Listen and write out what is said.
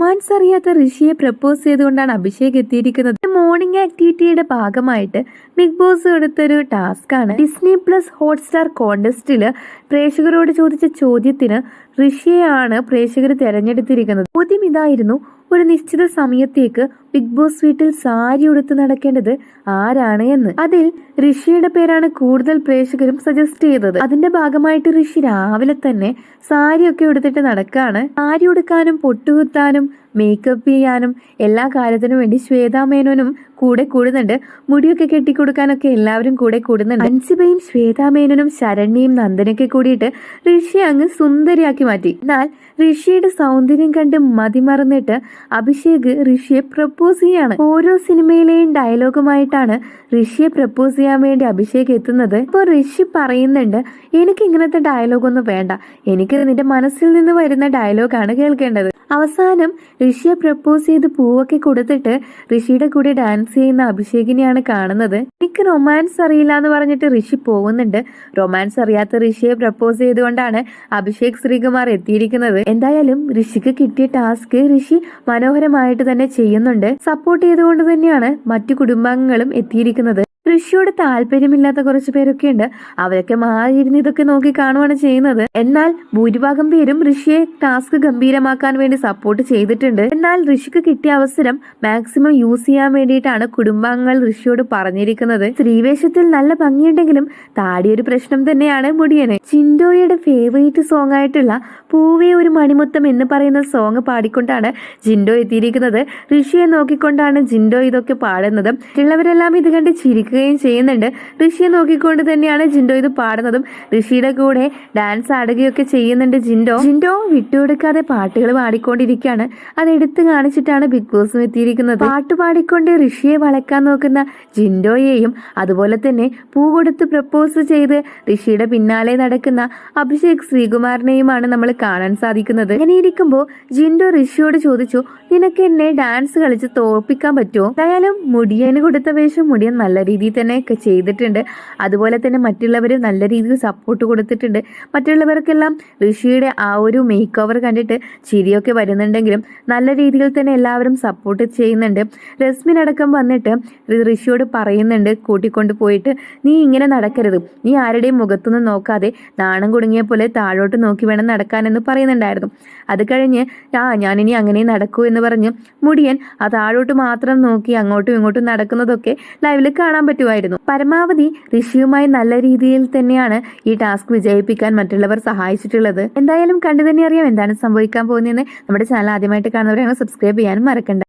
Romance അറിയാത്ത ഋഷിയെ propose ചെയ്തുകൊണ്ടാണ് അഭിഷേക് എത്തിയിരിക്കുന്നത്. മോർണിംഗ് ആക്ടിവിറ്റിയുടെ ഭാഗമായിട്ട് ബിഗ് ബോസ് എടുത്തൊരു ടാസ്ക് ആണ്. ഡിസ്നി പ്ലസ് ഹോട്ട്സ്റ്റാർ കോണ്ടസ്റ്റിൽ പ്രേക്ഷകരോട് ചോദിച്ച ചോദ്യത്തിന് ഋഷിയെയാണ് പ്രേക്ഷകർ തിരഞ്ഞെടുത്തിരിക്കുന്നത്. ചോദ്യം ഇതായിരുന്നു ഒരു നിശ്ചിത സമയത്തേക്ക് ബിഗ് ബോസ് വീട്ടിൽ സാരി ഉടുത്ത് നടക്കേണ്ടത് ആരാണ് എന്ന്. അതിൽ ഋഷിയുടെ പേരാണ് കൂടുതൽ പ്രേക്ഷകരും സജസ്റ്റ് ചെയ്തത്. അതിന്റെ ഭാഗമായിട്ട് ഋഷി രാവിലെ തന്നെ സാരിയൊക്കെ ഉടുത്തിട്ട് നടക്കാണ്. സാരി ഉടുക്കാനും പൊട്ടുകുത്താനും മേക്കപ്പ് ചെയ്യാനും എല്ലാ കാര്യത്തിനും വേണ്ടി ശ്വേതാ മേനോനും കൂടെ കൂടുന്നുണ്ട്. മുടിയൊക്കെ കെട്ടിക്കൊടുക്കാനൊക്കെ എല്ലാവരും കൂടെ കൂടുന്നുണ്ട്. അൻസിബയും ശ്വേതാ മേനോനും ശരണ്യയും നന്ദനൊക്കെ കൂടിയിട്ട് ഋഷി അങ്ങ് സുന്ദരിയാക്കി മാറ്റി. എന്നാൽ ഋഷിയുടെ സൗന്ദര്യം കണ്ട് മതിമറന്നിട്ട് അഭിഷേക് ഋഷിയെ പ്രപ്പോസ് ചെയ്യാണ്. ഓരോ സിനിമയിലെയും ഡയലോഗുമായിട്ടാണ് ഋഷിയെ പ്രപ്പോസ് ചെയ്യാൻ വേണ്ടി അഭിഷേക് എത്തുന്നത്. ഇപ്പോൾ ഋഷി പറയുന്നുണ്ട് എനിക്ക് ഇങ്ങനത്തെ ഡയലോഗൊന്നും വേണ്ട. എനിക്ക് നിന്റെ മനസ്സിൽ നിന്ന് വരുന്ന ഡയലോഗാണ് കേൾക്കേണ്ടത്. അവസാനം ഋഷിയെ പ്രപ്പോസ് ചെയ്ത് പൂവൊക്കെ കൊടുത്തിട്ട് ഋഷിയുടെ കൂടെ ഡാൻസ് ചെയ്യുന്ന അഭിഷേകിനെയാണ് കാണുന്നത്. എനിക്ക് റൊമാൻസ് അറിയില്ല എന്ന് പറഞ്ഞിട്ട് ഋഷി പോകുന്നുണ്ട്. റൊമാൻസ് അറിയാത്ത ഋഷിയെ പ്രപ്പോസ് ചെയ്തുകൊണ്ടാണ് അഭിഷേക് ശ്രീകുമാർ എത്തിയിരിക്കുന്നത്. എന്തായാലും ഋഷിക്ക് കിട്ടിയ ടാസ്ക് ഋഷി മനോഹരമായിട്ട് തന്നെ ചെയ്യുന്നുണ്ട്. സപ്പോർട്ട് ചെയ്തുകൊണ്ട് തന്നെയാണ് മറ്റു കുടുംബാംഗങ്ങളും എത്തിയിരിക്കുന്നത്. ഋഷിയോട് താല്പര്യമില്ലാത്ത കുറച്ച് പേരൊക്കെ ഉണ്ട്. അവരൊക്കെ മാറിയിരുന്ന് ഇതൊക്കെ നോക്കി കാണുവാണ് ചെയ്യുന്നത്. എന്നാൽ ഭൂരിഭാഗം പേരും ഋഷിയെ ടാസ്ക് ഗംഭീരമാക്കാൻ വേണ്ടി സപ്പോർട്ട് ചെയ്തിട്ടുണ്ട്. എന്നാൽ ഋഷിക്ക് കിട്ടിയ അവസരം മാക്സിമം യൂസ് ചെയ്യാൻ വേണ്ടിയിട്ടാണ് കുടുംബാംഗങ്ങൾ ഋഷിയോട് പറഞ്ഞിരിക്കുന്നത്. സ്ത്രീവേഷത്തിൽ നല്ല ഭംഗിയുണ്ടെങ്കിലും താടിയൊരു പ്രശ്നം തന്നെയാണ് മുടിയന്. ചിൻഡോയുടെ ഫേവറേറ്റ് സോങ് ആയിട്ടുള്ള പൂവേ ഒരു മണിമുത്തം എന്ന് പറയുന്ന സോങ് പാടിക്കൊണ്ടാണ് ജിൻഡോ എത്തിയിരിക്കുന്നത്. ഋഷിയെ നോക്കിക്കൊണ്ടാണ് ജിൻഡോ ഇതൊക്കെ പാടുന്നത്. മറ്റുള്ളവരെല്ലാം ഇത് കണ്ട് ചിരിക്കുകയും ചെയ്യുന്നുണ്ട്. ഋഷിയെ നോക്കിക്കൊണ്ട് തന്നെയാണ് ജിൻഡോ ഇത് പാടുന്നതും. ഋഷിയുടെ കൂടെ ഡാൻസ് ആടുകയൊക്കെ ചെയ്യുന്നുണ്ട് ജിൻഡോ. ജിൻഡോ വിട്ടുകൊടുക്കാതെ പാട്ടുകൾ പാടിക്കൊണ്ടിരിക്കുകയാണ്. അത് എടുത്തു കാണിച്ചിട്ടാണ് ബിഗ് ബോസും എത്തിയിരിക്കുന്നത്. പാട്ട് പാടിക്കൊണ്ട് ഋഷിയെ വളക്കാൻ നോക്കുന്ന ജിൻഡോയെയും അതുപോലെ തന്നെ പൂ കൊടുത്ത് പ്രപ്പോസ് ചെയ്ത് ഋഷിയുടെ പിന്നാലെ നടക്കുന്ന അഭിഷേക് ശ്രീകുമാറിനെയുമാണ് നമ്മൾ കാണാൻ സാധിക്കുന്നത്. അങ്ങനെ ഇരിക്കുമ്പോൾ ജിൻഡോ ഋഷിയോട് ചോദിച്ചു നിനക്ക് എന്നെ ഡാൻസ് കളിച്ച് തോൽപ്പിക്കാൻ പറ്റുമോ? എന്തായാലും മുടിയന് കൊടുത്ത വേഷം മുടിയൻ നല്ല രീതിയിൽ തന്നെ ഒക്കെ ചെയ്തിട്ടുണ്ട്. അതുപോലെ തന്നെ മറ്റുള്ളവർ നല്ല രീതിയിൽ സപ്പോർട്ട് കൊടുത്തിട്ടുണ്ട്. മറ്റുള്ളവർക്കെല്ലാം ഋഷിയുടെ ആ ഒരു മേക്ക് ഓവർ കണ്ടിട്ട് ചിരിയൊക്കെ വരുന്നുണ്ടെങ്കിലും നല്ല രീതിയിൽ തന്നെ എല്ലാവരും സപ്പോർട്ട് ചെയ്യുന്നുണ്ട്. രശ്മിനടക്കം വന്നിട്ട് ഋഷിയോട് പറയുന്നുണ്ട് കൂട്ടിക്കൊണ്ട് പോയിട്ട് നീ ഇങ്ങനെ നടക്കരുത്. നീ ആരുടെയും മുഖത്തൊന്നും നോക്കാതെ നാണം കുടുങ്ങിയ പോലെ താഴോട്ട് നോക്കി വേണം നടക്കാനെന്ന് പറയുന്നുണ്ടായിരുന്നു. അത് കഴിഞ്ഞ് ആ ഞാനിനി അങ്ങനെ നടക്കൂ എന്ന് പറഞ്ഞ് മുടിയൻ ആ താഴോട്ട് മാത്രം നോക്കി അങ്ങോട്ടും ഇങ്ങോട്ടും നടക്കുന്നതൊക്കെ ലൈവിൽ കാണാൻ പറ്റുമായിരുന്നു. പരമാവധി ഋഷിയുമായി നല്ല രീതിയിൽ തന്നെയാണ് ഈ ടാസ്ക് വിജയിപ്പിക്കാൻ മറ്റുള്ളവർ സഹായിച്ചിട്ടുള്ളത്. എന്തായാലും കണ്ടു തന്നെ അറിയാം എന്താണ് സംഭവിക്കാൻ പോകുന്നതെന്ന്. നമ്മുടെ ചാനൽ ആദ്യമായിട്ട് കാണുന്നവരാണ് സബ്സ്ക്രൈബ് ചെയ്യാനും മറക്കണ്ട.